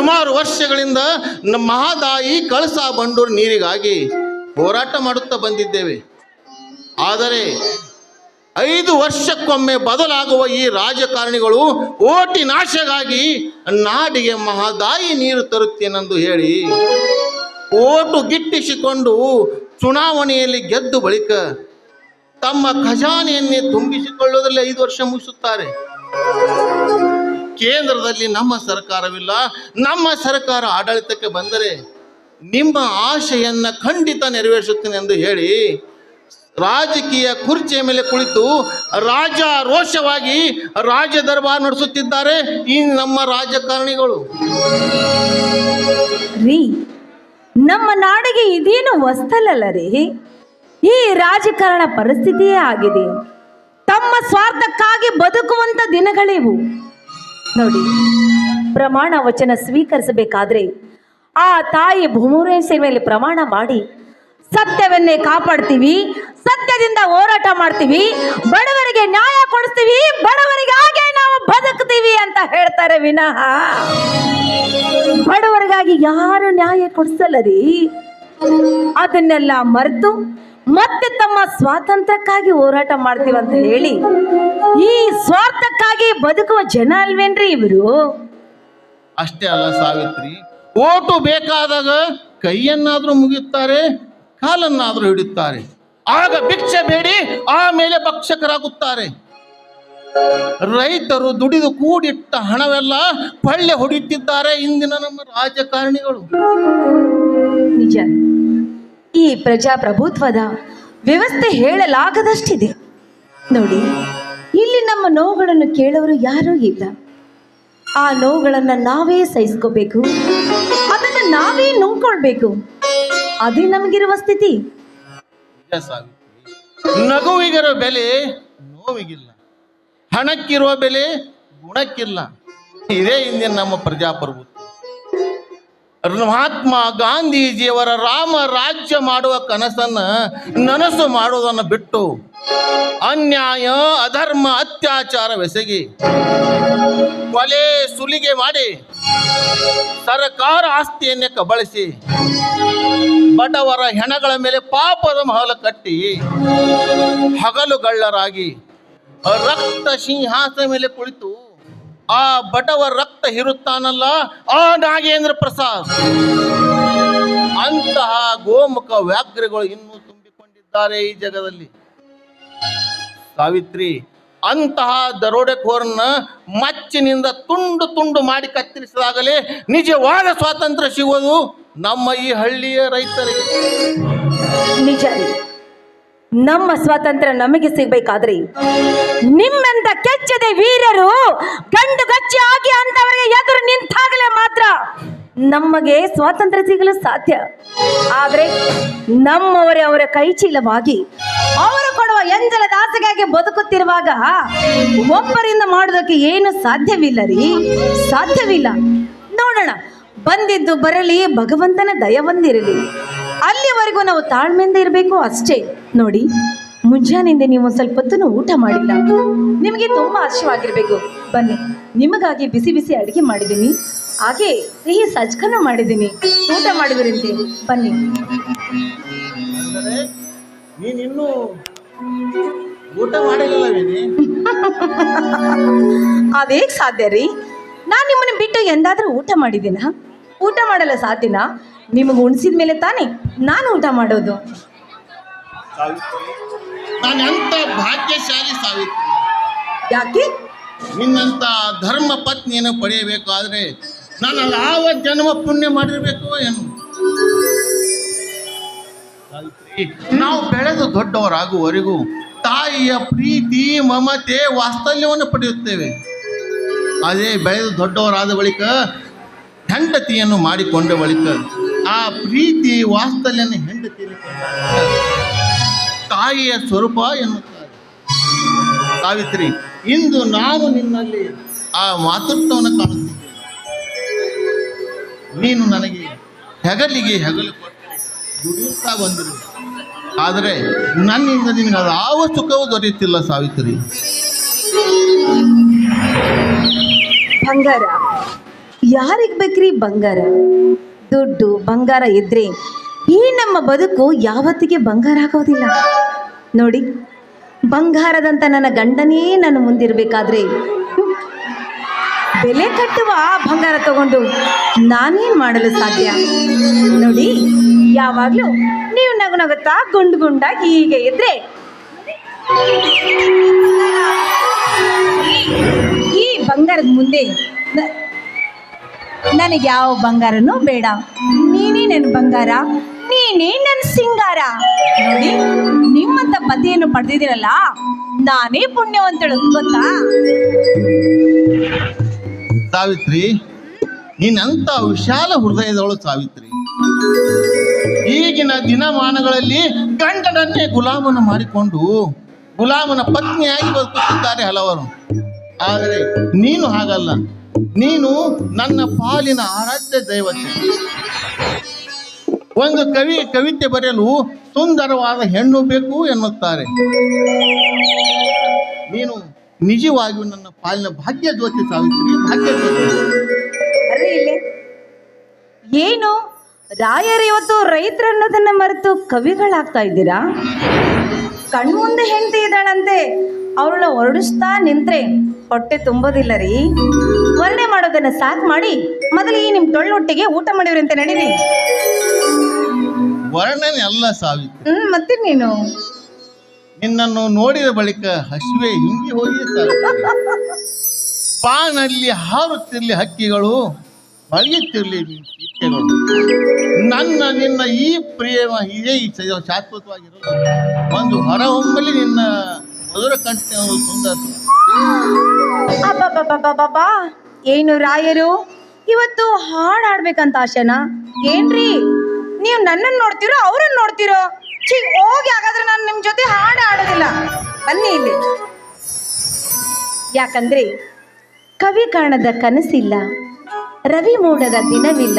ಸುಮಾರು ವರ್ಷಗಳಿಂದ ಮಹಾದಾಯಿ ಕಳಸ ಬಂಡೂರು ನೀರಿಗಾಗಿ ಹೋರಾಟ ಮಾಡುತ್ತಾ ಬಂದಿದ್ದೇವೆ. ಆದರೆ ಐದು ವರ್ಷಕ್ಕೊಮ್ಮೆ ಬದಲಾಗುವ ಈ ರಾಜಕಾರಣಿಗಳು ಓಟಿ ನಾಶಗಾಗಿ ನಾಡಿಗೆ ಮಹಾದಾಯಿ ನೀರು ತರುತ್ತೇನೆಂದು ಹೇಳಿ ಓಟು ಗಿಟ್ಟಿಸಿಕೊಂಡು ಚುನಾವಣೆಯಲ್ಲಿ ಗೆದ್ದು ಬಳಿಕ ತಮ್ಮ ಖಜಾನೆಯನ್ನೇ ತುಂಬಿಸಿಕೊಳ್ಳುವುದರಲ್ಲಿ ಐದು ವರ್ಷ ಮುಗಿಸುತ್ತಾರೆ. ಕೇಂದ್ರದಲ್ಲಿ ನಮ್ಮ ಸರ್ಕಾರವಿಲ್ಲ, ನಮ್ಮ ಸರ್ಕಾರ ಆಡಳಿತಕ್ಕೆ ಬಂದರೆ ನಿಮ್ಮ ಆಶೆಯನ್ನು ಖಂಡಿತ ನೆರವೇರಿಸುತ್ತೇನೆ ಎಂದು ಹೇಳಿ ರಾಜಕೀಯ ಕುರ್ಚಿಯ ಮೇಲೆ ಕುಳಿತು ರಾಜ ರೋಷವಾಗಿ ರಾಜ ದರ್ಬಾರ್ ನಡೆಸುತ್ತಿದ್ದಾರೆ ಈ ನಮ್ಮ ರಾಜಕಾರಣಿಗಳು. ರೀ, ನಮ್ಮ ನಾಡಿಗೆ ಇದೇನು ಹೊಸ್ತಲಲ್ಲ ರೀ? ಈ ರಾಜಕಾರಣ ಪರಿಸ್ಥಿತಿಯೇ ಆಗಿದೆ. ತಮ್ಮ ಸ್ವಾರ್ಥಕ್ಕಾಗಿ ಬದುಕುವಂತ ದಿನಗಳಿವು. ನೋಡಿ. ಪ್ರಮಾಣ ವಚನ ಸ್ವೀಕರಿಸಬೇಕಾದ್ರೆ ಆ ತಾಯಿ ಭೂಮುರೇಶ್ವರಿ ಮೇಲೆ ಪ್ರಮಾಣ ಮಾಡಿ, ಸತ್ಯವನ್ನೇ ಕಾಪಾಡ್ತೀವಿ, ಸತ್ಯದಿಂದ ಹೋರಾಟ ಮಾಡ್ತೀವಿ, ಬಡವರಿಗೆ ನ್ಯಾಯ ಕೊಡಿಸ್ತೀವಿ, ಬಡವರಿಗಾಗೆ ನಾವು ಬದುಕ್ತೀವಿ ಅಂತ ಹೇಳ್ತಾರೆ ವಿನಃ. ಬಡವರಿಗಾಗಿ ಯಾರು ನ್ಯಾಯ ಕೊಡಿಸಲ್ಲ ರೀ ಅದನ್ನೆಲ್ಲ ಮರೆತು ಮತ್ತೆ ತಮ್ಮ ಸ್ವಾತಂತ್ರ್ಯಕ್ಕಾಗಿ ಹೋರಾಟ ಮಾಡ್ತೀವಿ ಅಂತ ಹೇಳಿ ಈ ಸ್ವಾರ್ಥಕ್ಕಾಗಿ ಬದುಕುವ ಜನ ಅಲ್ವೇನ್ರಿ ಇವರು? ಅಷ್ಟೇ ಅಲ್ಲ ಸಾವಿತ್ರಿ ಓಟು ಬೇಕಾದಾಗ ಕೈಯನ್ನಾದ್ರೂ ಮುಗಿಯುತ್ತಾರೆ ಕಾಲನ್ನಾದ್ರೂ ಹಿಡಿಯುತ್ತಾರೆ. ಆಗ ಭಿಕ್ಷೆ ಬೇಡಿ ಆಮೇಲೆ ಭಕ್ಷಕರಾಗುತ್ತಾರೆ. ರೈತರು ದುಡಿದು ಕೂಡಿಟ್ಟ ಹಣವೆಲ್ಲ ಪಳ್ಳೆ ಹೊಡೆಯುತ್ತಿದ್ದಾರೆ ಇಂದಿನ ನಮ್ಮ ರಾಜಕಾರಣಿಗಳು. ನಿಜ. ಈ ಪ್ರಜಾಪ್ರಭುತ್ವದ ವ್ಯವಸ್ಥೆ ಹೇಳಲಾಗದಷ್ಟಿದೆ. ನೋಡಿ, ಇಲ್ಲಿ ನಮ್ಮ ನೋವುಗಳನ್ನು ಕೇಳೋರು ಯಾರೂ ಇಲ್ಲ. ಆ ನೋವುಗಳನ್ನು ನಾವೇ ಸಹಿಸ್ಕೋಬೇಕು. ಅದನ್ನು ನಾವೇ ನುಂಗ್ಕೊಳ್ಬೇಕು ಅದೇ ನಮಗಿರುವ ಸ್ಥಿತಿ. ನಗುವಿಗರ ಬೆಲೆ ನೋವಿಗಿಲ್ಲ. ಹಣಕ್ಕಿರುವ ಬೆಲೆ ಗುಣಕ್ಕಿಲ್ಲ. ಇದೇ ಇಂದಿನ ನಮ್ಮ ಪ್ರಜಾಪ್ರಭುತ್ವ. ಮಹಾತ್ಮ ಗಾಂಧೀಜಿಯವರ ರಾಮ ರಾಜ್ಯ ಮಾಡುವ ಕನಸನ್ನ ನನಸು ಮಾಡುವುದನ್ನು ಬಿಟ್ಟು ಅನ್ಯಾಯ, ಅಧರ್ಮ ಅತ್ಯಾಚಾರವೆಸಗಿ ಕೊಲೆ ಸುಲಿಗೆ ಮಾಡಿ ಸರ್ಕಾರ ಆಸ್ತಿಯನ್ನೇ ಕಬಳಿಸಿ ಬಡವರ ಹೆಣಗಳ ಮೇಲೆ ಪಾಪದ ಮಹಲ ಕಟ್ಟಿ ಹಗಲುಗಳ್ಳರಾಗಿ ರಕ್ತ ಸಿಂಹಾಸನ ಮೇಲೆ ಕುಳಿತು ಆ ಬಡವ ರಕ್ತ ಹಿರುತ್ತಾನಲ್ಲ, ಆ ನಾಗೇಂದ್ರ ಪ್ರಸಾದ್. ಅಂತಹ ಗೋಮುಖ ವ್ಯಾಘ್ರಗಳು ಇನ್ನೂ ತುಂಬಿಕೊಂಡಿದ್ದಾರೆ ಈ ಜಗದಲ್ಲಿ. ಸಾವಿತ್ರಿ, ಅಂತಹ ದರೋಡೆಕೋರನ್ನ ಮಚ್ಚಿನಿಂದ ತುಂಡು ತುಂಡು ಮಾಡಿ ಕತ್ತರಿಸಿದಾಗಲೇ ನಿಜವಾದ ಸ್ವಾತಂತ್ರ್ಯ ಸಿಗೋದು ನಮ್ಮ ಈ ಹಳ್ಳಿಯ ರೈತರಿಗೆ. ನಿಜ. ನಮ್ಮ ಸ್ವಾತಂತ್ರ್ಯ ನಮಗೆ ಸಿಗ್ಬೇಕಾದ್ರೆ ನಿಮ್ಮೆಂತ ಕೆಚ್ಚದೆ ವೀರರು, ಗಂಡು ಗಚ್ಚಿ ಆಗಿ ಅಂತವರಿಗೆ ಎದುರು ನಿಂತಾಗಲೇ ಮಾತ್ರ ನಮಗೆ ಸ್ವಾತಂತ್ರ್ಯ ಸಿಗಲು ಸಾಧ್ಯ. ಆದರೆ ನಮ್ಮವರೇ ಅವರ ಕೈಚೀಲವಾಗಿ ಅವರು ಕೊಡುವ ಎಂಜಲ ದಾಸಗಾಗಿ ಬದುಕುತ್ತಿರುವಾಗ ಒಬ್ಬರಿಂದ ಮಾಡೋದಕ್ಕೆ ಏನು ಸಾಧ್ಯವಿಲ್ಲ ರೀ ಸಾಧ್ಯವಿಲ್ಲ. ನೋಡೋಣ, ಬಂದಿದ್ದು ಬರಲಿ, ಭಗವಂತನ ದಯವೊಂದಿರಲಿ. ಅಲ್ಲಿವರೆಗೂ ನಾವು ತಾಳ್ಮೆಯಿಂದ ಇರಬೇಕು ಅಷ್ಟೇ. ನೋಡಿ ಮುಂಜಾನೆಯಿಂದ ನೀವು ಸ್ವಲ್ಪ ಹೊತ್ತು ಊಟ ಮಾಡಿಲ್ಲ. ನಿಮಗೆ ತುಂಬ ಹಸಿವಾಗಿರ್ಬೇಕು ಬನ್ನಿ ನಿಮಗಾಗಿ ಬಿಸಿ ಬಿಸಿ ಅಡುಗೆ ಮಾಡಿದ್ದೀನಿ. ಹಾಗೆ ಸಿಹಿ ಸಜ್ಕನ ಮಾಡಿದ್ದೀನಿ. ಊಟ ಮಾಡಿದ್ರಂತೆ ಬನ್ನಿ. ನೀನಿನ್ನೂ ಊಟ ಅದೇಗ್ ಸಾಧ್ಯ ರೀ? ನಾನು ನಿಮ್ಮನ್ನ ಬಿಟ್ಟು ಎಂದಾದರೂ ಊಟ ಮಾಡಿದ್ದೀನಾ? ಊಟ ಮಾಡಲ್ಲ ಸಾಧ್ಯನಾ? ನಿಮಗೆ ಉಣಿಸಿದ ಮೇಲೆ ತಾನೇ ನಾನು ಊಟ ಮಾಡೋದು. ನಾನು ಎಂತ ಭಾಗ್ಯಶಾಲಿ ಸಾವಿತ್ರಿ ಯಾಕೆ? ನಿನ್ನಂತ ಧರ್ಮ ಪತ್ನಿಯನ್ನು ಪಡೆಯಬೇಕಾದ್ರೆ ನಾನು ಯಾವ ಜನ್ಮ ಪುಣ್ಯ ಮಾಡಿರ್ಬೇಕು ಏನು? ಸಾವಿತ್ರಿ, ನಾವು ಬೆಳೆದು ದೊಡ್ಡವರಾಗುವವರೆಗೂ ತಾಯಿಯ ಪ್ರೀತಿ ಮಮತೆ ವಾಸ್ತಲ್ಯವನ್ನು ಪಡೆಯುತ್ತೇವೆ. ಅದೇ ಬೆಳೆದು ದೊಡ್ಡವರಾದ ಬಳಿಕ ಹೆಂಡತಿಯನ್ನು ಮಾಡಿಕೊಂಡ ಬಳಿಕ ಆ ಪ್ರೀತಿ ವಾಸ್ತಲ್ಯನ ಹೆಂಡತಿಯನ್ನು ತಾಯಿಯ ಸ್ವರೂಪ ಎನ್ನುತ್ತಾರೆ. ಸಾವಿತ್ರಿ, ಇಂದು ನಾನು ನಿನ್ನಲ್ಲಿ ಆ ಮಾತೃತ್ವವನ್ನು ಕಾಣುತ್ತಿದ್ದೇನೆ. ನೀನು ನನಗೆ ಹೆಗಲಿಗೆ ಹೆಗಲು ಕೊಟ್ಟು ದುಡಿಯುತ್ತಾ ಆದರೆ ನನ್ನಿಂದ ನಿನಗೆ ಯಾವ ಸುಖವೂ ದೊರೆಯುತ್ತಿಲ್ಲ ಸಾವಿತ್ರಿ. ಬಂಗಾರ. ಯಾರಿಗೆ ಬೇಕ್ರಿ ಬಂಗಾರ? ದುಡ್ಡು, ಬಂಗಾರ ಇದ್ರೆ ಈ ನಮ್ಮ ಬದುಕು ಯಾವತ್ತಿಗೆ ಬಂಗಾರ ಆಗೋದಿಲ್ಲ. ನೋಡಿ, ಬಂಗಾರದಂತ ನನ್ನ ಗಂಡನೇ ನನ್ನ ಮುಂದಿರಬೇಕಾದ್ರೆ ಬೆಲೆ ಕಟ್ಟುವ ಆ ಬಂಗಾರ ತಗೊಂಡು ನಾನೇನು ಮಾಡಲು ಸಾಧ್ಯ? ನೋಡಿ, ಯಾವಾಗಲೂ ನೀವು ನಗು ನಗುತ್ತಾ ಗುಂಡು ಗುಂಡಾಗಿ ಹೀಗೆ ಇದ್ರೆ, ಈ ಬಂಗಾರದ ಮುಂದೆ ನನಗೆ ಯಾವ ಬಂಗಾರನೂ ಬೇಡ. ನೀನೇ ನನ್ನ ಬಂಗಾರ. ನೀನೇ ನನ್ನ ಸಿಂಗಾರ. ನೋಡಿ, ನಿಮ್ಮಂತ ಪತಿಯನ್ನು ಪಡೆದಿದ್ದೀರಲ್ಲ, ನಾನೇ ಪುಣ್ಯವಂತಳು, ಗೊತ್ತಾ? ಸಾವಿತ್ರಿ ನೀನಂತ ವಿಶಾಲ ಹೃದಯದವಳು ಸಾವಿತ್ರಿ. ಈಗಿನ ದಿನಮಾನಗಳಲ್ಲಿ ಗಂಡನನ್ನೇ ಗುಲಾಮನ ಮಾಡಿಕೊಂಡು ಗುಲಾಮನ ಪತ್ನಿಯಾಗಿ ಬದುಕುತ್ತಿದ್ದಾರೆ ಹಲವರು. ಆದರೆ ನೀನು ಹಾಗಲ್ಲ. ನೀನು ನನ್ನ ಪಾಲಿನ ಆರಾಧ್ಯ ದೈವತೆ ಒಂದು ಕವಿ ಕವಿತೆ ಬರೆಯಲು ಸುಂದರವಾದ ಹೆಣ್ಣು ಬೇಕು ಎನ್ನುತ್ತಾರೆ. ನೀನು ನಿಜವಾಗಿಯೂ ನನ್ನ ಪಾಲಿನ ಭಾಗ್ಯ ಜ್ಯೋತಿ ಸಾವಿತ್ರಿ ಭಾಗ್ಯ ಏನು? ರಾಯರು ಇವತ್ತು ರೈತರನ್ನೋದನ್ನ ಮರೆತು ಕವಿಗಳಾಗ್ತಾ ಇದ್ದೀರಾ? ಕಣ್ಮುಂದೆ ಹೆಂಡತಿ ಇದ್ದಾಳಂತೆ. ಅವಳನ್ನ ಹೊರಡಿಸ್ತಾ ನಿಂತ್ರೆ ಹೊಟ್ಟೆ ತುಂಬೋದಿಲ್ಲ ರೀ. ವರ್ಣೆ ಮಾಡೋದನ್ನ ಸಾಕು ಮಾಡಿ, ಮೊದಲು ಈ ನಿಮ್ಮ ಟೊಳ್ಳೊಟ್ಟಿಗೆ ಊಟ ಮಾಡಿವ್ರಂತೆ ನಡೀರಿ ವರ್ಣನೆ ಅಲ್ಲ ಸಾವಿತ್ರಿ. ಹ್ಮ್ ಮತ್ತೆ ನೀನು? ನಿನ್ನನ್ನು ನೋಡಿದ ಬಳಿಕ ಹಸಿವೆ ಹಿಂಗಿ ಹೋಗಿ ಪಾನಲ್ಲಿ ಬಾನಲ್ಲಿ ಹಾರುತ್ತಿರ್ಲಿ ಹಕ್ಕಿಗಳು ಬಳಿಯುತ್ತಿರಲಿ ನನ್ನ ನಿನ್ನ ಈ ಪ್ರೇಮ ಇದೇ ಈ ಸ- ಒಂದು ಒಂದು ಹೊರಹೊಮ್ಮಲಿ ನಿನ್ನ ಮಧುರ ಕಂಠ ಸುಂದರ. ಅಬ್ಬಬ್ಬಬ್ಬಬ್ಬಬ್ಬಾ ಏನು ರಾಯರು? ಇವತ್ತು ಹಾಡು ಆಡ್ಬೇಕಂತ ಆಶೆನಾ? ಏನ್ರಿ? ನೀವು ನನ್ನನ್ನು ನೋಡ್ತಿರೋ ಅವ್ರನ್ನ ನೋಡ್ತಿರೋ? ಛೀ, ಹೋಗಿ ಹಾಗಾದ್ರೆ ನಾನು ನಿಮ್ಮ ಜೊತೆ ಹಾಡು ಆಡೋದಿಲ್ಲ ಬನ್ನಿ ಇಲ್ಲಿ. ಯಾಕಂದ್ರೆ ಕವಿ ಕಾಣದ ಕನಸಿಲ್ಲ, ರವಿ ಮೂಡದ ದಿನವಿಲ್ಲ.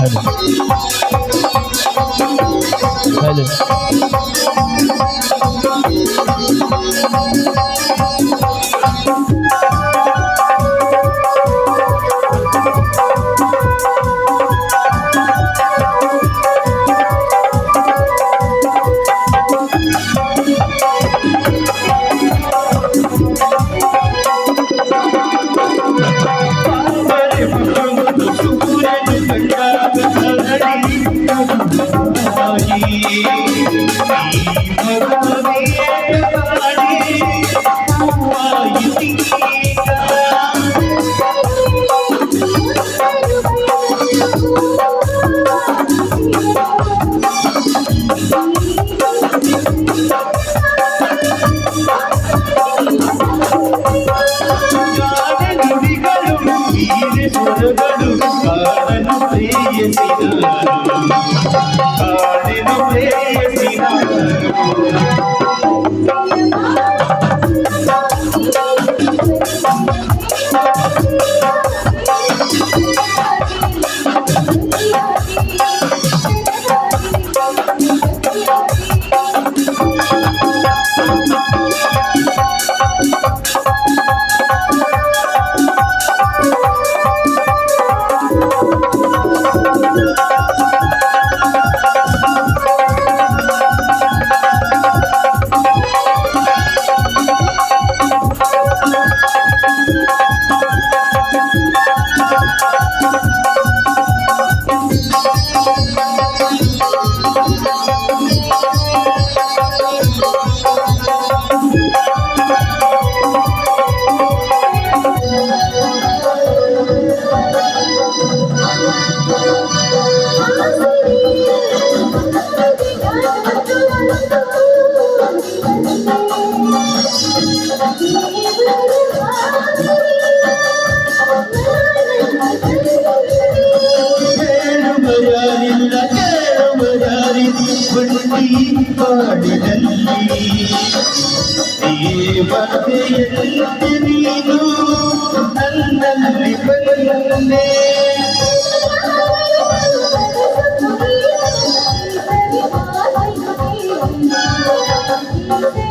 ಹಲೋ ಪಾಂಬರೆ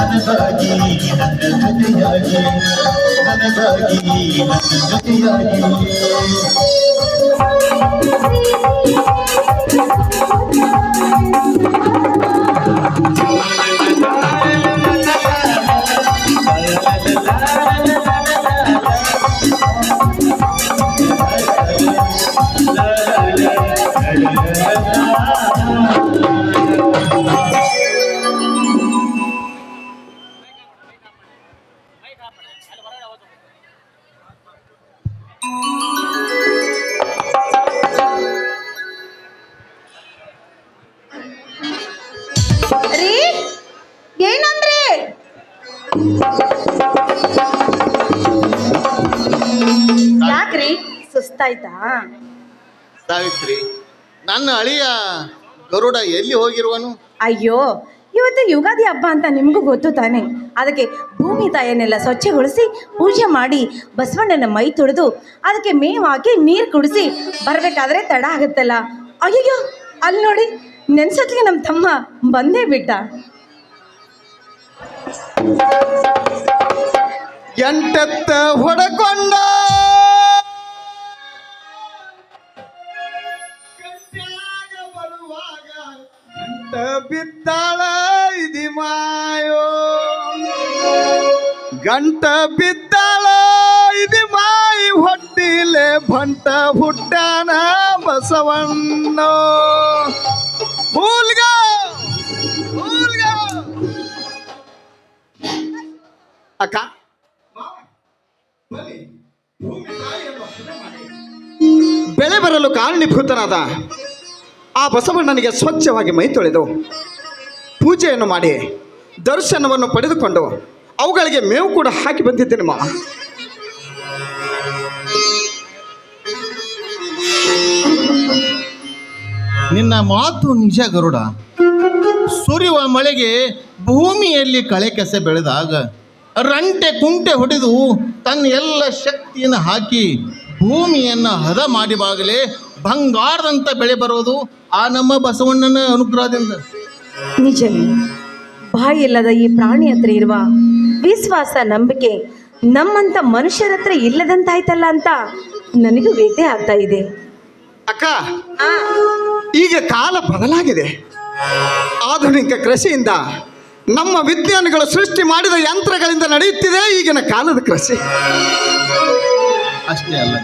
ನನಗಾಗಿ ನನ್ನ ಜೊತೆಯಾಗಿ ನನಗಾಗಿ ನನ್ನ ಜೊತೆಯಾಗಿ ರೀ ಸಾವಿತ್ರಿ ನನ್ನ ಅಳಿಯ ಗರುಡ ಎಲ್ಲಿ ಹೋಗಿರುವನು? ಅಯ್ಯೋ ಇವತ್ತು ಯುಗಾದಿ ಹಬ್ಬ ಅಂತ ನಿಮಗೂ ಗೊತ್ತು ತಾನೆ. ಅದಕ್ಕೆ ಭೂಮಿ ತಾಯನ್ನೆಲ್ಲ ಸ್ವಚ್ಛಗೊಳಿಸಿ ಪೂಜೆ ಮಾಡಿ ಬಸವಣ್ಣನ ಮೈ ತೊಳೆದು ಅದಕ್ಕೆ ಮೇವು ಹಾಕಿ ನೀರು ಕುಡಿಸಿ ಬರಬೇಕಾದ್ರೆ ತಡ ಆಗುತ್ತಲ್ಲ. ಅಯ್ಯೋ ಅಲ್ಲಿ ನೋಡಿ ನೆನ್ಸತ್ಗೆ ನಮ್ಮ ತಮ್ಮ ಬಂದೇ ಬಿಟ್ಟ. ಎಂಟತ್ತ ಹೊಡಕೊಂಡ ಬಿದ್ದಾಳ ಇದಿ ಮಾಯೋ. ಗಂಟ ಬಿದ್ದಾಳ ಇದಿ ಮಾಯಿ ಹೊಟ್ಟಿಲೆ ಭಂಟ ಹುಟ್ಟಾನ ಬಸವಣ್ಣ. ಹೂಲ್ಗ ಹೂಲ್ಗ. ಅಕ್ಕ. ಬೆಳೆ ಬರಲು ಕಾರಣೀಭೂತನಾದ ಆ ಬಸವಣ್ಣನಿಗೆ ಸ್ವಚ್ಛವಾಗಿ ಮೈ ತೊಳೆದು ಪೂಜೆಯನ್ನು ಮಾಡಿ, ದರ್ಶನವನ್ನು ಪಡೆದುಕೊಂಡು ಅವುಗಳಿಗೆ ಮೇವು ಕೂಡ ಹಾಕಿ ಬಂದಿದ್ದೇನೆ ಮಾ. ನಿನ್ನ ಮಾತು ನಿಜ ಗರುಡ. ಸುರಿಯುವ ಮಳೆಗೆ ಭೂಮಿಯಲ್ಲಿ ಕಳೆ ಕೆಸೆ ಬೆಳೆದಾಗ ರಂಟೆ ಕುಂಟೆ ಹೊಡೆದು ತನ್ನ ಎಲ್ಲ ಶಕ್ತಿಯನ್ನು ಹಾಕಿ ಭೂಮಿಯನ್ನು ಹದ ಮಾಡಿವಾಗಲೇ ಬಂಗಾರದಂತ ಬೆಳೆ ಬರೋದು ಆ ನಮ್ಮ ಬಸವಣ್ಣನ ಅನುಗ್ರಹದಿಂದ. ನಿಜವೇ. ಬಾಯಿಲ್ಲದ ಈ ಪ್ರಾಣಿ ಹತ್ರ ಇರುವ ವಿಶ್ವಾಸ ನಂಬಿಕೆ ನಮ್ಮಂತ ಮನುಷ್ಯರ ಹತ್ರ ಇಲ್ಲದಂತಾಯ್ತಲ್ಲ ಅಂತ ನನಗೂ ವೇದೆ ಆಗ್ತಾ ಇದೆ. ಅಕ್ಕ ಈಗ ಕಾಲ ಬದಲಾಗಿದೆ. ಆಧುನಿಕ ಕೃಷಿಯಿಂದ ನಮ್ಮ ವಿಜ್ಞಾನಿಗಳು ಸೃಷ್ಟಿ ಮಾಡಿದ ಯಂತ್ರಗಳಿಂದ ನಡೆಯುತ್ತಿದೆ ಈಗಿನ ಕಾಲದ ಕೃಷಿ. ಅಷ್ಟೇ ಅಲ್ಲ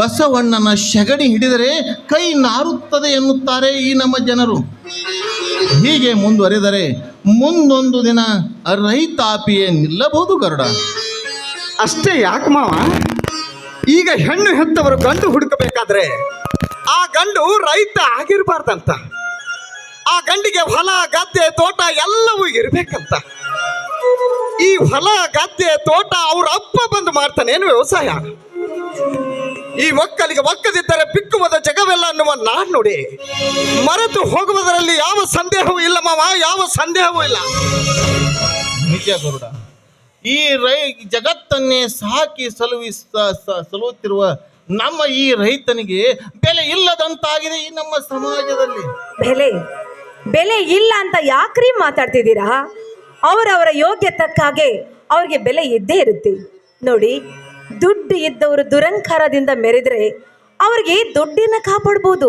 ಬಸವಣ್ಣನ ಶಗಣಿ ಹಿಡಿದರೆ ಕೈ ನಾರುತ್ತದೆ ಎನ್ನುತ್ತಾರೆ ಈ ನಮ್ಮ ಜನರು. ಹೀಗೆ ಮುಂದುವರೆದರೆ ಮುಂದೊಂದು ದಿನ ರೈತಾಪಿಯೇ ನಿಲ್ಲಬಹುದು ಗರುಡ. ಅಷ್ಟೇ ಯಾಕೆ ಮಾವ? ಈಗ ಹೆಣ್ಣು ಹೆತ್ತವರು ಗಂಡು ಹುಡುಕಬೇಕಾದ್ರೆ ಆ ಗಂಡು ರೈತ ಆಗಿರಬಾರ್ದಂತ. ಆ ಗಂಡಿಗೆ ಹೊಲ, ಗದ್ದೆ, ತೋಟ ಎಲ್ಲವೂ ಇರಬೇಕಂತ. ಈ ಹೊಲ, ಗದ್ದೆ, ತೋಟ ಅವ್ರ ಅಪ್ಪ ಬಂದು ಮಾಡ್ತಾನೆ ಏನು ವ್ಯವಸಾಯ? ಈ ಮಕ್ಕಳಿಗೆ ಒಕ್ಕದಿದ್ದರೆ ಬಿಕ್ಕುವುದ ಜಗವೆಲ್ಲ ಅನ್ನುವ ನಾಣ್ಣುಡಿ ನೋಡಿ. ಮರೆತು ಹೋಗುವುದರಲ್ಲಿ ಯಾವ ಸಂದೇಹವೂ ಇಲ್ಲ ಮಾವ ಯಾವ ಸಂದೇಹವೂ ಇಲ್ಲ. ನಿಜ ಗರುಡ ಈ ರೈ ಜಗತ್ತನ್ನೇ ಸಾಕಿ ಸಲುವಿ ಸಲುವುತ್ತಿರುವ ನಮ್ಮ ಈ ರೈತನಿಗೆ ಬೆಲೆ ಇಲ್ಲದಂತಾಗಿದೆ ಈ ನಮ್ಮ ಸಮಾಜದಲ್ಲಿ. ಬೆಲೆ ಬೆಲೆ ಇಲ್ಲ ಅಂತ ಯಾಕ್ರಿ ಮಾತಾಡ್ತಿದ್ದೀರಾ? ಅವರವರ ಯೋಗ್ಯ ತಕ್ಕ ಹಾಗೆ ಅವ್ರಿಗೆ ಬೆಲೆ ಇದ್ದೇ ಇರುತ್ತೆ. ನೋಡಿ ದುಡ್ಡು ಇದ್ದವರು ದುರಂಕಾರದಿಂದ ಮೆರೆದರೆ ಅವ್ರಿಗೆ ದುಡ್ಡಿನ ಕಾಪಾಡ್ಬೋದು.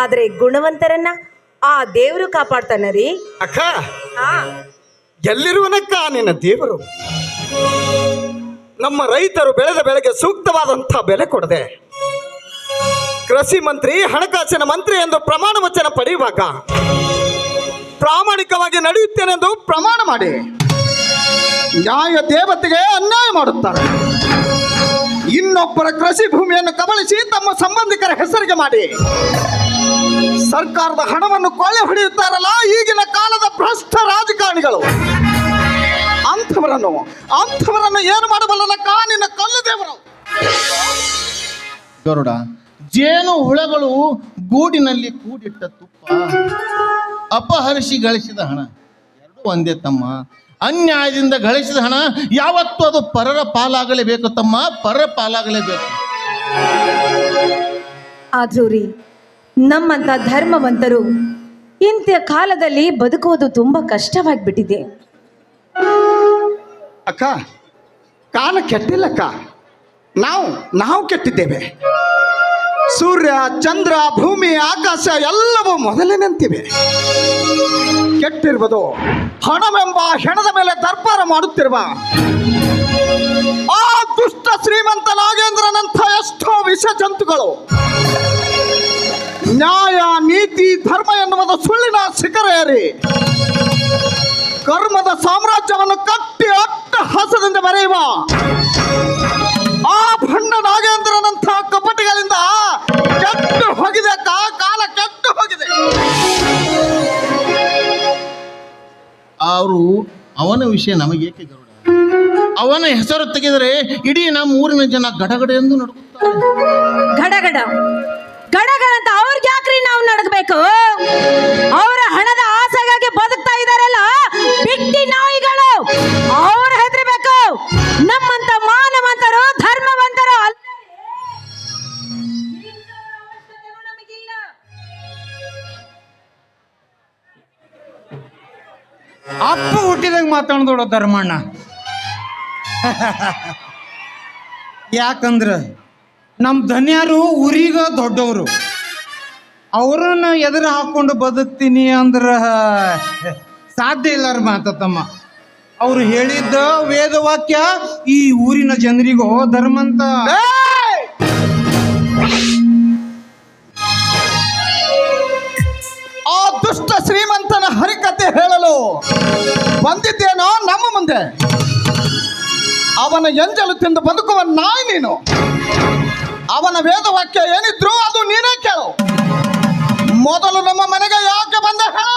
ಆದರೆ ಗುಣವಂತರನ್ನ ಆ ದೇವರು ಕಾಪಾಡ್ತಾನ ರೀ ಅಕ್ಕ ಎಲ್ಲಿರುವನಕ್ಕ ನಿನ್ನ ದೇವರು? ನಮ್ಮ ರೈತರು ಬೆಳೆದ ಬೆಳೆಗೆ ಸೂಕ್ತವಾದಂಥ ಬೆಲೆ ಕೊಡದೆ ಕೃಷಿ ಮಂತ್ರಿ ಹಣಕಾಸಿನ ಮಂತ್ರಿ ಎಂದು ಪ್ರಮಾಣ ವಚನ ಪಡೆಯುವಾಗ ಪ್ರಾಮಾಣಿಕವಾಗಿ ನಡೆಯುತ್ತೇನೆಂದು ಪ್ರಮಾಣ ಮಾಡಿ ನ್ಯಾಯ ದೇವತೆಗೆ ಅನ್ಯಾಯ ಮಾಡುತ್ತಾರೆ. ಇನ್ನೊಬ್ಬರ ಕೃಷಿ ಭೂಮಿಯನ್ನು ಕಬಳಿಸಿ ತಮ್ಮ ಸಂಬಂಧಿಕರ ಹೆಸರಿಗೆ ಮಾಡಿ. ಸರ್ಕಾರದ ಹಣವನ್ನು ಕೊಳ್ಳೆ ಹೊಡೆಯುತ್ತಾರಲ್ಲ ಈಗಿನ ಕಾಲದ ಭ್ರಷ್ಟ ರಾಜಕಾರಣಿಗಳು. ಅಂಥವರನ್ನು ಅಂಥವರನ್ನು ಏನು ಮಾಡಬಲ್ಲ ಕಾನಿನ ಕಲ್ಲು ದೇವರು. ಗರುಡ, ಜೇನು ಹುಳಗಳು ಗೂಡಿನಲ್ಲಿ ಕೂಡಿಟ್ಟ ತುಪ್ಪ, ಅಪಹರಿಸಿ ಗಳಿಸಿದ ಹಣ, ಎರಡೂ ಒಂದೇ ತಮ್ಮ. ಅನ್ಯಾಯದಿಂದ ಗಳಿಸಿದ ಹಣ ಯಾವತ್ತೂ ಅದು ಪರರ ಪಾಲಾಗಲೇಬೇಕು ತಮ್ಮ ಪರರ ಪಾಲಾಗಲೇಬೇಕು. ಆದ್ರೂ ರೀ ನಮ್ಮಂತ ಧರ್ಮವಂತರು ಇಂಥ ಕಾಲದಲ್ಲಿ ಬದುಕುವುದು ತುಂಬಾ ಕಷ್ಟವಾಗಿಬಿಟ್ಟಿದೆ. ಅಕ್ಕ ಕಾಲ ಕೆಟ್ಟಿಲ್ಲಕ್ಕ ನಾವು ನಾವು ಕೆಟ್ಟಿದ್ದೇವೆ. ಸೂರ್ಯ, ಚಂದ್ರ, ಭೂಮಿ, ಆಕಾಶ ಎಲ್ಲವೂ ಮೊದಲಿನಂತಿವೆ ಕೆಟ್ಟಿರುವುದು ಹಣವೆಂಬ ಹೆಣದ ಮೇಲೆ ದರ್ಬಾರ ಮಾಡುತ್ತಿರುವ ಆ ದುಷ್ಟ ಶ್ರೀಮಂತ ನಾಗೇಂದ್ರನಂಥ ಎಷ್ಟೋ ವಿಷ ಜಂತುಗಳು ನ್ಯಾಯ, ನೀತಿ, ಧರ್ಮ ಎನ್ನುವುದು ಸುಳ್ಳಿನ ಶಿಖರ ಏರಿ. ಕರ್ಮದ ಸಾಮ್ರಾಜ್ಯವನ್ನು ಕಟ್ಟಿ ಅಟ್ಟ ಹಸದಿಂದ ಬರೆಯುವ ಆ ಭಂಡ ನಾಗೇಂದ್ರನಂಥ ಅವರು ಅವನ ವಿಷಯ ನಮಗೇಕೆ ಗರುಡ? ಅವನ ಹೆಸರು ತೆಗೆದರೆ ಇಡೀ ನಮ್ಮ ಊರಿನ ಜನ ಗಡಗಡ ಎಂದು ನಡುಗುತ್ತಾರೆ. ಗಡಗಡ. ಗಡಗಡ ಅಂತ ಅವ್ರಿಗೆ ಯಾಕ್ರಿ ನಾವು ನಡಗಬೇಕು ಅವರ ಅಪ್ಪ ಹುಟ್ಟಿದಾಗ ಮಾತಾಡ್ದೋಡ ಧರ್ಮಣ್ಣ. ಯಾಕಂದ್ರ ನಮ್ಮ ಧನ್ಯರು ಊರಿಗ ದೊಡ್ಡವರು. ಅವ್ರನ್ನ ಎದುರು ಹಾಕೊಂಡು ಬದುಕ್ತೀನಿ ಅಂದ್ರ ಸಾಧ್ಯ ಇಲ್ಲಾರ ಮಾತಮ್ಮ ಅವ್ರು ಹೇಳಿದ್ದ ವೇದವಾಕ್ಯ ಈ ಊರಿನ ಜನರಿಗೂ ಧರ್ಮಂತ ಶ್ರೀಮಂತನ ಹರಿಕತೆ ಹೇಳಲು ಬಂದಿದ್ದೇನೋ ನಮ್ಮ ಮುಂದೆ. ಅವನ ಎಂಜಲು ತಿಂದು ಬದುಕುವ ನಾಯಿ ನೀನು. ಅವನ ವೇದವಾಕ್ಯ ಏನಿದ್ರು ಅದು ನೀನೇ ಕೇಳು. ಮೊದಲು ನಮ್ಮ ಮನೆಗೆ ಯಾಕೆ ಬಂದ ಹೇಳ.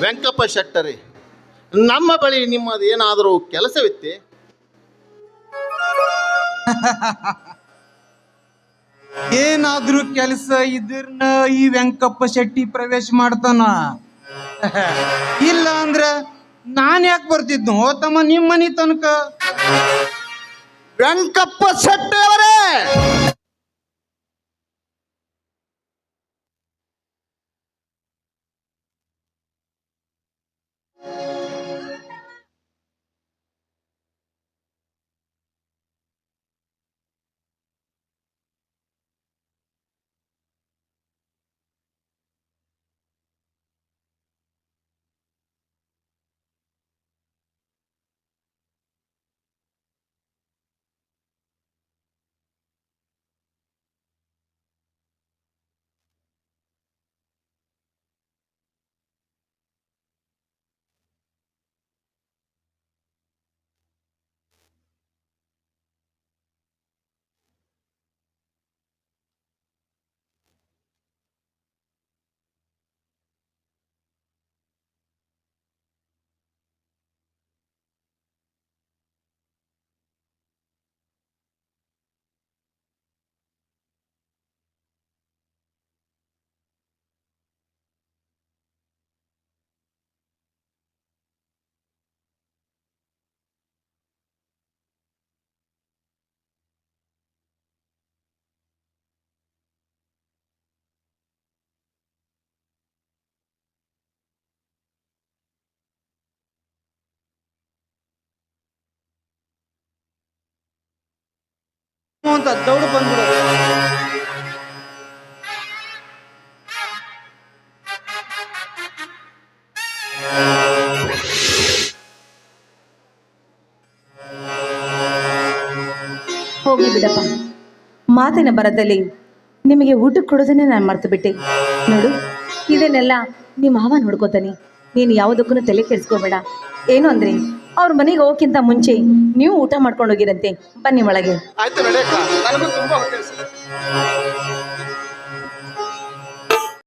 ವೆಂಕಪ್ಪ ಶೆಟ್ಟರಿ ನಮ್ಮ ಬಳಿ ನಿಮ್ಮದೇನಾದರೂ ಕೆಲಸವಿತ್ತೆ? ಏನಾದ್ರೂ ಕೆಲಸ ಇದ್ರನ್ನ ಈ ವೆಂಕಪ್ಪ ಶೆಟ್ಟಿ ಪ್ರವೇಶ ಮಾಡ್ತಾನ? ಇಲ್ಲ ಅಂದ್ರ ನಾನ್ ಯಾಕೆ ಬರ್ತಿದ್ನು? ತಮ್ಮ ನಿಮ್ಮ ಮನಿ ತನಕ. ವೆಂಕಪ್ಪ ಶೆಟ್ಟಿ ಅವರೇ! ಅಂತ ದೌಡು ಬಂದ್ಬಿಡೋದು. ಹೋಗಿ ಬಿಡಪ್ಪ. ಮಾತಿನ ಬರದಲ್ಲಿ ನಿಮಗೆ ಊಟ ಕೊಡೋದನ್ನೇ ನಾನು ಮರ್ತು ಬಿಟ್ಟೆ. ನೋಡು, ಇದನ್ನೆಲ್ಲ ನಿಮ್ಮ ಮಾವ ನೋಡ್ಕೋತಾನೆ. ನೀನು ಯಾವುದಕ್ಕೂ ತಲೆ ಕೆಡಿಸ್ಕೋಬೇಡ. ಏನು ಅಂದ್ರೆ? ಅವ್ರ ಮನೆಗೆ ಹೋಗೋಕ್ಕಿಂತ ಮುಂಚೆ ನೀವು ಊಟ ಮಾಡ್ಕೊಂಡು ಹೋಗಿರಂತೆ. ಬನ್ನಿ ಒಳಗೆ.